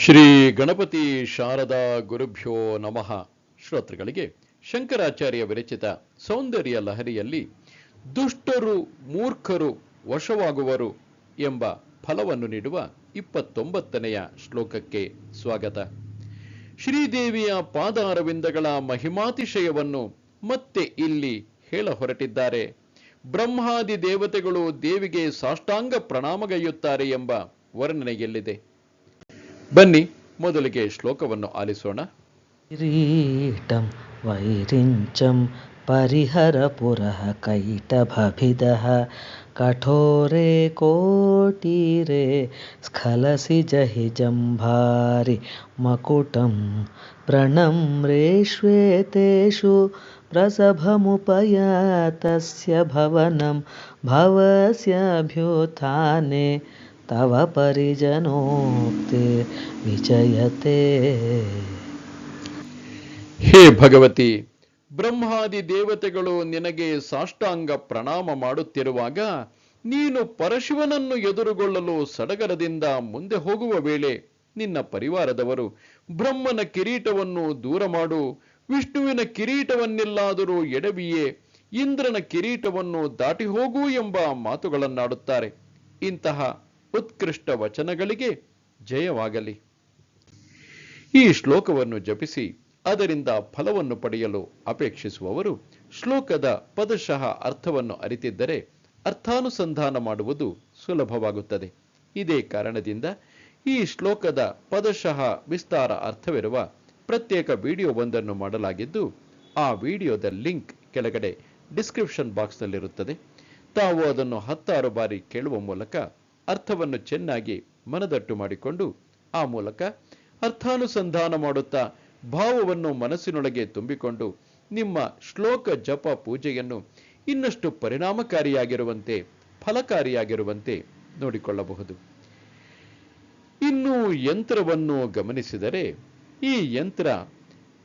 ಶ್ರೀ ಗಣಪತಿ ಶಾರದಾ ಗುರುಭ್ಯೋ ನಮಃ. ಶ್ರೋತೃಗಳಿಗೆ ಶಂಕರಾಚಾರ್ಯ ವಿರಚಿತ ಸೌಂದರ್ಯ ಲಹರಿಯಲ್ಲಿ ದುಷ್ಟರು, ಮೂರ್ಖರು, ವಶವಾಗುವರು ಎಂಬ ಫಲವನ್ನು ನೀಡುವ ಇಪ್ಪತ್ತೊಂಬತ್ತನೆಯ ಶ್ಲೋಕಕ್ಕೆ ಸ್ವಾಗತ. ಶ್ರೀದೇವಿಯ ಪಾದಾರವಿಂದಗಳ ಮಹಿಮಾತಿಶಯವನ್ನು ಮತ್ತೆ ಇಲ್ಲಿ ಹೇಳ ಹೊರಟಿದ್ದಾರೆ. ಬ್ರಹ್ಮಾದಿ ದೇವತೆಗಳು ದೇವಿಗೆ ಸಾಷ್ಟಾಂಗ ಪ್ರಣಾಮಗೈಯುತ್ತಾರೆ ಎಂಬ ವರ್ಣನೆಯಲ್ಲಿದೆ. ಬನ್ನಿ ಮೊದಲಿಗೆ ಶ್ಲೋಕವನ್ನು ಆಲಿಸೋಣ किरीटं वैरिञ्चं परिहरपुरः कैटभभिदः कठोरे कोटीरे स्खलसि जहि जम्भारि मकुटं प्रणम्रेष्वेतेषु प्रसभमुपयातस्य भवनं भवस्याभ्युत्थाने ತವ ಪರಿಜನೋಕ್ತಿ ವಿಜಯತೆ ಹೇ ಭಗವತಿ, ಬ್ರಹ್ಮಾದಿ ದೇವತೆಗಳು ನಿನಗೆ ಸಾಷ್ಟಾಂಗ ಪ್ರಣಾಮ ಮಾಡುತ್ತಿರುವಾಗ ನೀನು ಪರಶಿವನನ್ನು ಎದುರುಗೊಳ್ಳಲು ಸಡಗರದಿಂದ ಮುಂದೆ ಹೋಗುವ ವೇಳೆ ನಿನ್ನ ಪರಿವಾರದವರು ಬ್ರಹ್ಮನ ಕಿರೀಟವನ್ನು ದೂರ ಮಾಡು, ವಿಷ್ಣುವಿನ ಕಿರೀಟವನ್ನೆಲ್ಲಾದರೂ ಎಡವಿಯೇ ಇಂದ್ರನ ಕಿರೀಟವನ್ನು ದಾಟಿ ಹೋಗು ಎಂಬ ಮಾತುಗಳನ್ನಾಡುತ್ತಾರೆ. ಇಂತಹ ಉತ್ಕೃಷ್ಟ ವಚನಗಳಿಗೆ ಜಯವಾಗಲಿ. ಈ ಶ್ಲೋಕವನ್ನು ಜಪಿಸಿ ಅದರಿಂದ ಫಲವನ್ನು ಪಡೆಯಲು ಅಪೇಕ್ಷಿಸುವವರು ಶ್ಲೋಕದ ಪದಶಃ ಅರ್ಥವನ್ನು ಅರಿತಿದ್ದರೆ ಅರ್ಥಾನುಸಂಧಾನ ಮಾಡುವುದು ಸುಲಭವಾಗುತ್ತದೆ. ಇದೇ ಕಾರಣದಿಂದ ಈ ಶ್ಲೋಕದ ಪದಶಃ ವಿಸ್ತಾರ ಅರ್ಥವಿರುವ ಪ್ರತ್ಯೇಕ ವಿಡಿಯೋವೊಂದನ್ನು ಮಾಡಲಾಗಿದ್ದು, ಆ ವಿಡಿಯೋದ ಲಿಂಕ್ ಕೆಳಗಡೆ ಡಿಸ್ಕ್ರಿಪ್ಷನ್ ಬಾಕ್ಸ್ನಲ್ಲಿರುತ್ತದೆ. ತಾವು ಅದನ್ನು ಹತ್ತಾರು ಬಾರಿ ಕೇಳುವ ಮೂಲಕ ಅರ್ಥವನ್ನು ಚೆನ್ನಾಗಿ ಮನದಟ್ಟು ಮಾಡಿಕೊಂಡು ಆ ಮೂಲಕ ಅರ್ಥಾನುಸಂಧಾನ ಮಾಡುತ್ತಾ ಭಾವವನ್ನು ಮನಸ್ಸಿನೊಳಗೆ ತುಂಬಿಕೊಂಡು ನಿಮ್ಮ ಶ್ಲೋಕ ಜಪ ಪೂಜೆಯನ್ನು ಇನ್ನಷ್ಟು ಪರಿಣಾಮಕಾರಿಯಾಗಿರುವಂತೆ, ಫಲಕಾರಿಯಾಗಿರುವಂತೆ ನೋಡಿಕೊಳ್ಳಬಹುದು. ಇನ್ನು ಯಂತ್ರವನ್ನು ಗಮನಿಸಿದರೆ ಈ ಯಂತ್ರ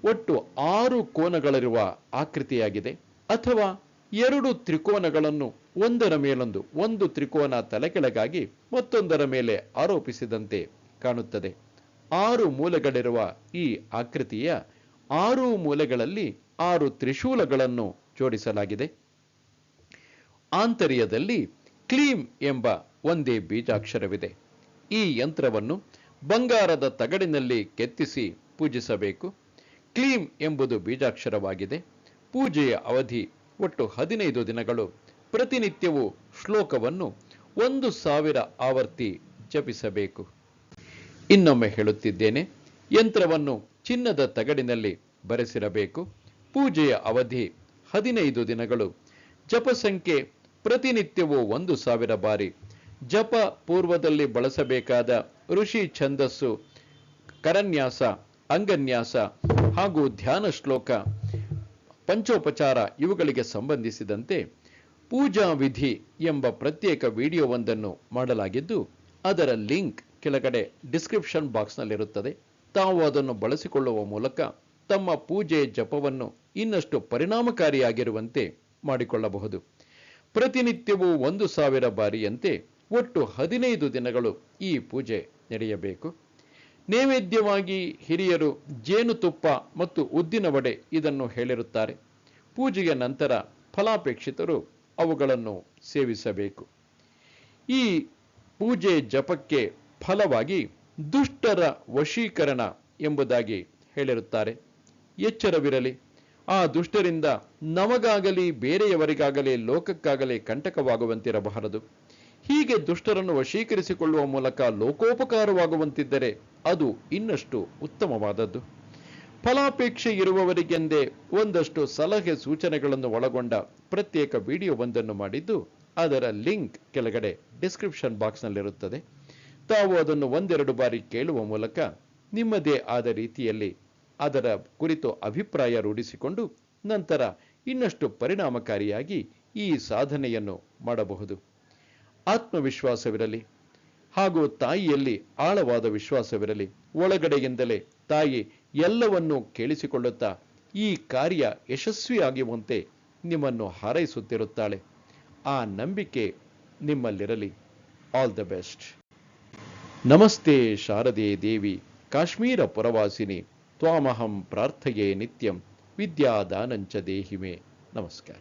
ಒಟ್ಟು ಆರು ಕೋನಗಳಿರುವ ಆಕೃತಿಯಾಗಿದೆ ಅಥವಾ ಎರಡು ತ್ರಿಕೋನಗಳನ್ನು ಒಂದರ ಮೇಲೊಂದು, ಒಂದು ತ್ರಿಕೋನ ತಲೆಕೆಳಗಾಗಿ ಮತ್ತೊಂದರ ಮೇಲೆ ಆರೋಪಿಸಿದಂತೆ ಕಾಣುತ್ತದೆ. ಆರು ಮೂಲೆಗಳಿರುವ ಈ ಆಕೃತಿಯ ಆರು ಮೂಲೆಗಳಲ್ಲಿ ಆರು ತ್ರಿಶೂಲಗಳನ್ನು ಜೋಡಿಸಲಾಗಿದೆ. ಆಂತರ್ಯದಲ್ಲಿ ಕ್ಲೀಮ್ ಎಂಬ ಒಂದೇ ಬೀಜಾಕ್ಷರವಿದೆ. ಈ ಯಂತ್ರವನ್ನು ಬಂಗಾರದ ತಗಡಿನಲ್ಲಿ ಕೆತ್ತಿಸಿ ಪೂಜಿಸಬೇಕು. ಕ್ಲೀಮ್ ಎಂಬುದು ಬೀಜಾಕ್ಷರವಾಗಿದೆ. ಪೂಜೆಯ ಅವಧಿ ಒಟ್ಟು ಹದಿನೈದು ದಿನಗಳು. ಪ್ರತಿನಿತ್ಯವೂ ಶ್ಲೋಕವನ್ನು ಒಂದು ಸಾವಿರ ಆವರ್ತಿ ಜಪಿಸಬೇಕು. ಇನ್ನೊಮ್ಮೆ ಹೇಳುತ್ತಿದ್ದೇನೆ, ಯಂತ್ರವನ್ನು ಚಿನ್ನದ ತಗಡಿನಲ್ಲಿ ಬರೆಸಿರಬೇಕು. ಪೂಜೆಯ ಅವಧಿ ಹದಿನೈದು ದಿನಗಳು. ಜಪ ಸಂಖ್ಯೆ ಪ್ರತಿನಿತ್ಯವೂ ಒಂದು ಸಾವಿರ ಬಾರಿ. ಜಪ ಪೂರ್ವದಲ್ಲಿ ಬಳಸಬೇಕಾದ ಋಷಿ ಛಂದಸ್ಸು, ಕರನ್ಯಾಸ, ಅಂಗನ್ಯಾಸ ಹಾಗೂ ಧ್ಯಾನ ಶ್ಲೋಕ, ಪಂಚೋಪಚಾರ ಇವುಗಳಿಗೆ ಸಂಬಂಧಿಸಿದಂತೆ ಪೂಜಾ ವಿಧಿ ಎಂಬ ಪ್ರತ್ಯೇಕ ವಿಡಿಯೋವೊಂದನ್ನು ಮಾಡಲಾಗಿದ್ದು, ಅದರ ಲಿಂಕ್ ಕೆಳಗಡೆ ಡಿಸ್ಕ್ರಿಪ್ಷನ್ ಬಾಕ್ಸ್ನಲ್ಲಿರುತ್ತದೆ. ತಾವು ಅದನ್ನು ಬಳಸಿಕೊಳ್ಳುವ ಮೂಲಕ ತಮ್ಮ ಪೂಜೆ ಜಪವನ್ನು ಇನ್ನಷ್ಟು ಪರಿಣಾಮಕಾರಿಯಾಗಿರುವಂತೆ ಮಾಡಿಕೊಳ್ಳಬಹುದು. ಪ್ರತಿನಿತ್ಯವೂ ಒಂದು ಸಾವಿರ ಬಾರಿಯಂತೆ ಒಟ್ಟು ಹದಿನೈದು ದಿನಗಳು ಈ ಪೂಜೆ ನಡೆಯಬೇಕು. ನೈವೇದ್ಯವಾಗಿ ಹಿರಿಯರು ಜೇನುತುಪ್ಪ ಮತ್ತು ಉದ್ದಿನ ವಡೆ ಇದನ್ನು ಹೇಳಿರುತ್ತಾರೆ. ಪೂಜೆಯ ನಂತರ ಫಲಾಪೇಕ್ಷಿತರು ಅವುಗಳನ್ನು ಸೇವಿಸಬೇಕು. ಈ ಪೂಜೆ ಜಪಕ್ಕೆ ಫಲವಾಗಿ ದುಷ್ಟರ ವಶೀಕರಣ ಎಂಬುದಾಗಿ ಹೇಳಿರುತ್ತಾರೆ. ಎಚ್ಚರವಿರಲಿ. ಆ ದುಷ್ಟರಿಂದ ನಮಗಾಗಲಿ, ಬೇರೆಯವರಿಗಾಗಲಿ, ಲೋಕಕ್ಕಾಗಲಿ ಕಂಟಕವಾಗುವಂತಿರಬಾರದು. ಹೀಗೆ ದುಷ್ಟರನ್ನು ವಶೀಕರಿಸಿಕೊಳ್ಳುವ ಮೂಲಕ ಲೋಕೋಪಕಾರವಾಗುವಂತಿದ್ದರೆ ಅದು ಇನ್ನಷ್ಟು ಉತ್ತಮವಾದದ್ದು. ಫಲಾಪೇಕ್ಷೆ ಇರುವವರಿಗೆಂದೇ ಒಂದಷ್ಟು ಸಲಹೆ ಸೂಚನೆಗಳನ್ನು ಒಳಗೊಂಡ ಪ್ರತ್ಯೇಕ ವಿಡಿಯೋವೊಂದನ್ನು ಮಾಡಿದ್ದು, ಅದರ ಲಿಂಕ್ ಕೆಳಗಡೆ ಡಿಸ್ಕ್ರಿಪ್ಷನ್ ಬಾಕ್ಸ್ನಲ್ಲಿರುತ್ತದೆ. ತಾವು ಅದನ್ನು ಒಂದೆರಡು ಬಾರಿ ಕೇಳುವ ಮೂಲಕ ನಿಮ್ಮದೇ ಆದ ರೀತಿಯಲ್ಲಿ ಅದರ ಕುರಿತು ಅಭಿಪ್ರಾಯ ರೂಢಿಸಿಕೊಂಡು ನಂತರ ಇನ್ನಷ್ಟು ಪರಿಣಾಮಕಾರಿಯಾಗಿ ಈ ಸಾಧನೆಯನ್ನು ಮಾಡಬಹುದು. ಆತ್ಮವಿಶ್ವಾಸವಿರಲಿ, ಹಾಗೂ ತಾಯಿಯಲ್ಲಿ ಆಳವಾದ ವಿಶ್ವಾಸವಿರಲಿ, ಒಳಗಡೆಯಿಂದಲೇ ತಾಯಿ ಎಲ್ಲವನ್ನೂ ಕೇಳಿಸಿಕೊಳ್ಳುತ್ತಾ ಈ ಕಾರ್ಯ ಯಶಸ್ವಿಯಾಗುವಂತೆ ನಿಮ್ಮನ್ನು ಹಾರೈಸುತ್ತಿರುತ್ತಾಳೆ. ಆ ನಂಬಿಕೆ ನಿಮ್ಮಲ್ಲಿರಲಿ. ಆಲ್ ದ ಬೆಸ್ಟ್ ನಮಸ್ತೆ ಶಾರದೆ ದೇವಿ, ಕಾಶ್ಮೀರ ಪುರವಾಸಿನಿ, ತ್ವಾಮಹಂ ಪ್ರಾರ್ಥೆಯೇ ನಿತ್ಯಂ, ವಿದ್ಯಾದಾನಂಚ ದೇಹಿಮೆ. ನಮಸ್ಕಾರ.